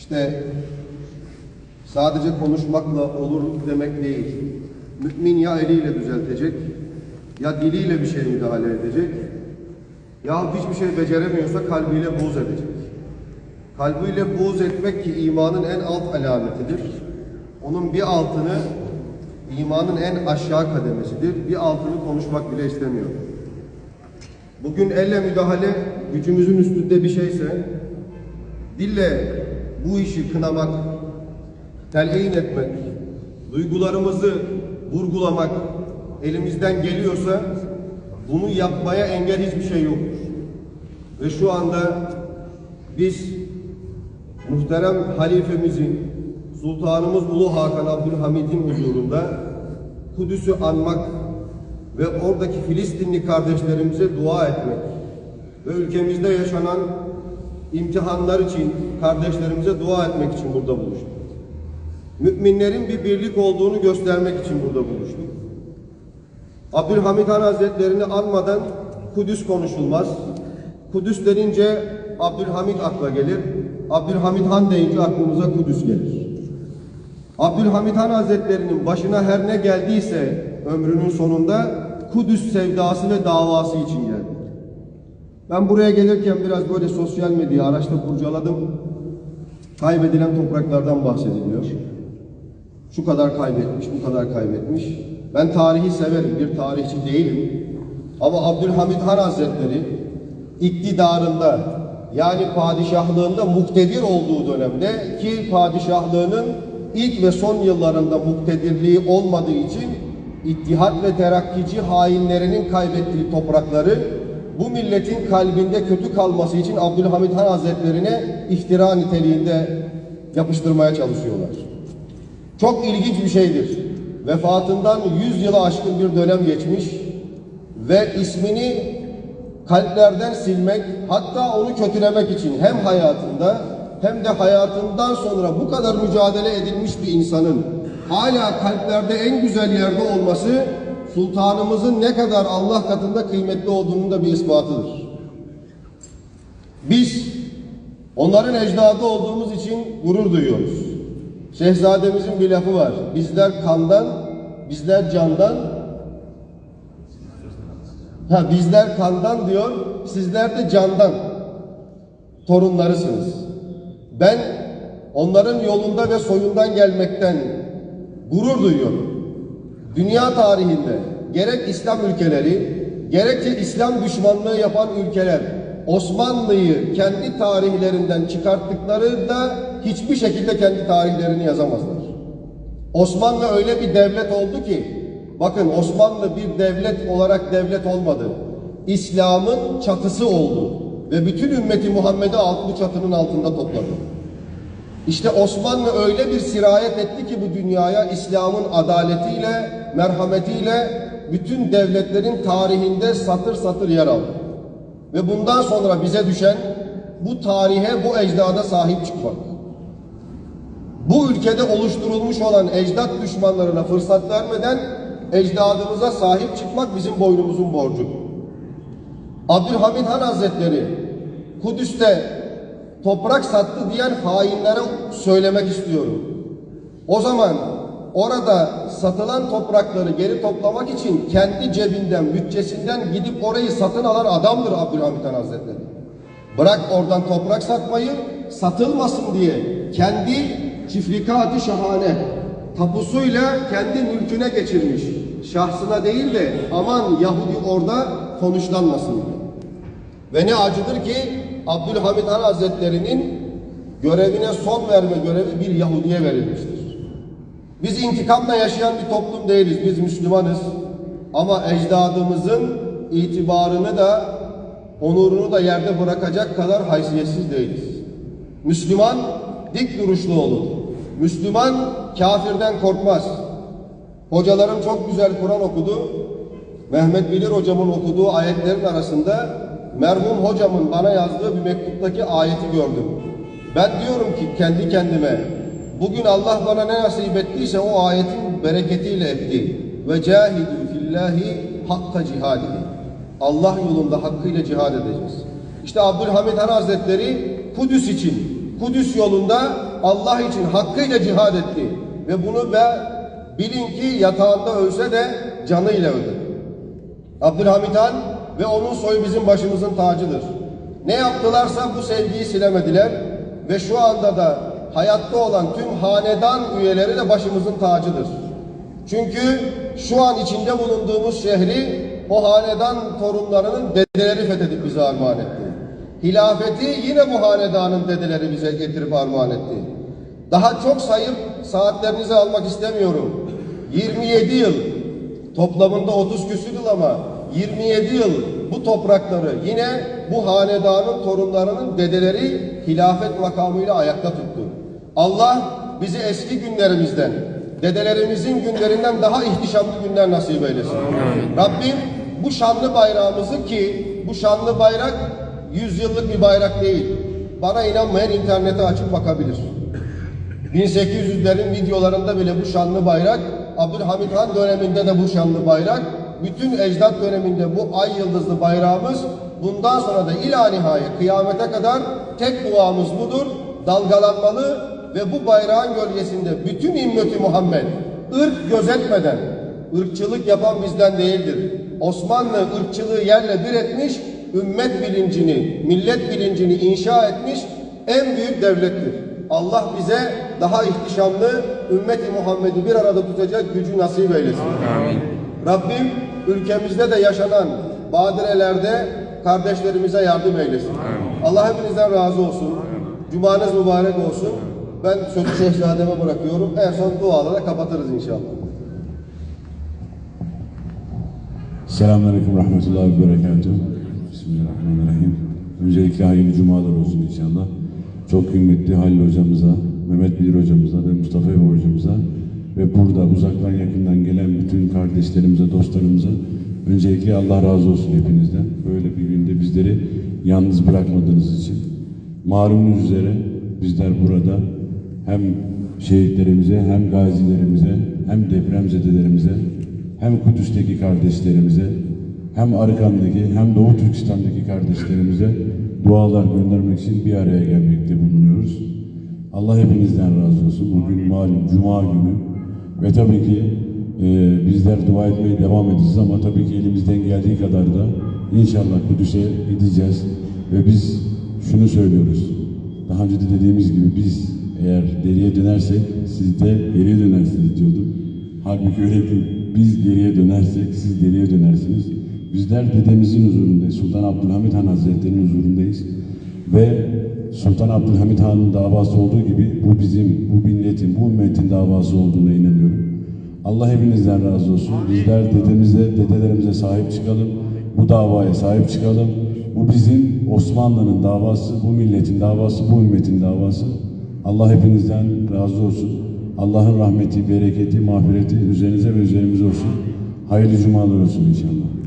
İşte sadece konuşmakla olur demek değil. Mümin ya eliyle düzeltecek, ya diliyle bir şey müdahale edecek, ya hiçbir şey beceremiyorsa kalbiyle buğz edecek. Kalbiyle buğz etmek ki imanın en alt alametidir. Onun bir altını imanın en aşağı kademesidir. Bir altını konuşmak bile istemiyor. Bugün elle müdahale gücümüzün üstünde bir şeyse dille bu işi kınamak, telin etmek, duygularımızı vurgulamak elimizden geliyorsa bunu yapmaya engel hiçbir şey yoktur. Ve şu anda biz muhterem halifemizin, Sultanımız Ulu Hakan Abdülhamid'in huzurunda Kudüs'ü anmak ve oradaki Filistinli kardeşlerimize dua etmek ve ülkemizde yaşanan imtihanlar için kardeşlerimize dua etmek için burada buluştuk. Müminlerin bir birlik olduğunu göstermek için burada buluştuk. Abdülhamid Han Hazretlerini anmadan Kudüs konuşulmaz. Kudüs denince Abdülhamid akla gelir. Abdülhamid Han deyince aklımıza Kudüs gelir. Abdülhamid Han Hazretlerinin başına her ne geldiyse ömrünün sonunda Kudüs sevdası ve davası için geldi. Ben buraya gelirken biraz böyle sosyal medya araçta kurcaladım. Kaybedilen topraklardan bahsediliyor. Şu kadar kaybetmiş, bu kadar kaybetmiş. Ben tarihi severim, bir tarihçi değilim. Ama Abdülhamid Han Hazretleri iktidarında yani padişahlığında muktedir olduğu dönemde ki padişahlığının ilk ve son yıllarında muktedirliği olmadığı için İttihat ve Terakkici hainlerinin kaybettiği toprakları bu milletin kalbinde kötü kalması için Abdülhamid Han Hazretlerine iftira niteliğinde yapıştırmaya çalışıyorlar. Çok ilginç bir şeydir. Vefatından 100 yılı aşkın bir dönem geçmiş ve ismini kalplerden silmek hatta onu kötülemek için hem hayatında hem de hayatından sonra bu kadar mücadele edilmiş bir insanın hala kalplerde en güzel yerde olması sultanımızın ne kadar Allah katında kıymetli olduğunun da bir ispatıdır. Biz onların ecdadı olduğumuz için gurur duyuyoruz. Şehzademizin bir lafı var. Bizler kandan, bizler candan, ha bizler kandan diyor, sizler de candan torunlarısınız. Ben onların yolunda ve soyundan gelmekten gurur duyuyorum. Dünya tarihinde gerek İslam ülkeleri, gerekçe İslam düşmanlığı yapan ülkeler Osmanlı'yı kendi tarihlerinden çıkarttıkları da hiçbir şekilde kendi tarihlerini yazamazlar. Osmanlı öyle bir devlet oldu ki, bakın Osmanlı bir devlet olarak devlet olmadı. İslam'ın çatısı oldu ve bütün ümmeti Muhammed'i altı çatının altında topladı. İşte Osmanlı öyle bir sirayet etti ki bu dünyaya İslam'ın adaletiyle, merhametiyle bütün devletlerin tarihinde satır satır yer aldı. Ve bundan sonra bize düşen bu tarihe, bu ecdada sahip çıkmak. Bu ülkede oluşturulmuş olan ecdat düşmanlarına fırsat vermeden ecdadımıza sahip çıkmak bizim boynumuzun borcu. Abdülhamid Han Hazretleri Kudüs'te toprak sattı diyen hainlere söylemek istiyorum. O zaman orada satılan toprakları geri toplamak için kendi cebinden, bütçesinden gidip orayı satın alan adamdır Abdülhamid Han Hazretleri. Bırak oradan toprak satmayı, satılmasın diye kendi çiftlikatı şahane tapusuyla kendi mülküne geçirmiş. Şahsına değil de aman Yahudi orada konuşlanmasın diye. Ve ne acıdır ki Abdülhamid Han Hazretleri'nin görevine son verme görevi bir Yahudi'ye verilmiştir. Biz intikamla yaşayan bir toplum değiliz. Biz Müslümanız. Ama ecdadımızın itibarını da onurunu da yerde bırakacak kadar haysiyetsiz değiliz. Müslüman dik duruşlu olur. Müslüman kafirden korkmaz. Hocalarım çok güzel Kur'an okudu. Mehmet Bilir hocamın okuduğu ayetlerin arasında merhum hocamın bana yazdığı bir mektuptaki ayeti gördüm. Ben diyorum ki kendi kendime bugün Allah bana ne nasip ettiyse o ayetin bereketiyle etti. Ve cahidu fillahi hakka cihadihi. Allah yolunda hakkıyla cihad edeceğiz. İşte Abdülhamid Han Hazretleri Kudüs için, Kudüs yolunda Allah için hakkıyla cihad etti. Ve bunu be bilin ki yatağında ölse de canıyla öldü. Abdülhamit Han ve onun soyu bizim başımızın tacıdır. Ne yaptılarsa bu sevgiyi silemediler ve şu anda da hayatta olan tüm hanedan üyeleri de başımızın tacıdır. Çünkü şu an içinde bulunduğumuz şehri o hanedan torunlarının dedeleri fethedip bize armağan etti. Hilafeti yine bu hanedanın dedeleri bize getirip armağan etti. Daha çok sayıp saatlerinizi almak istemiyorum. 27 yıl Toplamında 30 küsür yıl ama 27 yıl bu toprakları yine bu hanedanın torunlarının dedeleri hilafet makamıyla ayakta tuttu. Allah bizi eski günlerimizden, dedelerimizin günlerinden daha ihtişamlı günler nasip eylesin. Rabbim bu şanlı bayrağımızı ki bu şanlı bayrak 100 yıllık bir bayrak değil. Bana inanmayan internete açıp bakabilir. 1800'lerin videolarında bile bu şanlı bayrak, Abdülhamit Han döneminde de bu şanlı bayrak, bütün ecdat döneminde bu ay yıldızlı bayrağımız bundan sonra da ila nihayet kıyamete kadar tek duamız budur. Dalgalanmalı ve bu bayrağın gölgesinde bütün ümmeti Muhammed ırk gözetmeden, ırkçılık yapan bizden değildir. Osmanlı ırkçılığı yerle bir etmiş, ümmet bilincini, millet bilincini inşa etmiş en büyük devlettir. Allah bize daha ihtişamlı ümmeti Muhammed'i bir arada tutacak gücü nasip eylesin. Amin. Rabbim ülkemizde de yaşanan badirelerde kardeşlerimize yardım eylesin. Allah hepinizden razı olsun. Cumanız mübarek olsun. Ben sözü şehzademe bırakıyorum. En son dualara kapatırız inşallah. Selamünaleyküm rahmetullahi ve berekatuhu. Bismillahirrahmanirrahim. Öncelikle hayırlı cumalar olsun inşallah. Çok kıymetli Halil hocamıza, Mehmet Bilir hocamıza ve Mustafa Ebu hocamıza ve burada uzaktan yakından gelen bütün kardeşlerimize, dostlarımıza öncelikle Allah razı olsun hepinizden. Böyle bir günde bizleri yalnız bırakmadığınız için. Malumunuz üzere bizler burada hem şehitlerimize hem gazilerimize hem depremzedelerimize hem Kudüs'teki kardeşlerimize, hem Arkan'daki hem Doğu Türkistan'daki kardeşlerimize dualar göndermek için bir araya gelmekte bulunuyoruz. Allah hepinizden razı olsun. Bugün malum Cuma günü ve tabii ki e, bizler dua etmeye devam edeceğiz ama tabii ki elimizden geldiği kadar da inşallah Kudüs'e gideceğiz ve biz şunu söylüyoruz. Daha önce de dediğimiz gibi biz eğer geriye dönersek siz de geriye dönersiniz diyordum. Halbuki öyle değil. Biz geriye dönersek siz geriye dönersiniz. Bizler dedemizin huzurundayız. Sultan Abdülhamit Han Hazretleri'nin huzurundayız. Ve Sultan Abdülhamit Han'ın davası olduğu gibi bu bizim, bu milletin, bu ümmetin davası olduğuna inanıyorum. Allah hepinizden razı olsun. Bizler dedemize, dedelerimize sahip çıkalım. Bu davaya sahip çıkalım. Bu bizim Osmanlı'nın davası, bu milletin davası, bu ümmetin davası. Allah hepinizden razı olsun. Allah'ın rahmeti, bereketi, mağfireti üzerinize ve üzerimize olsun. Hayırlı cumalar olsun inşallah.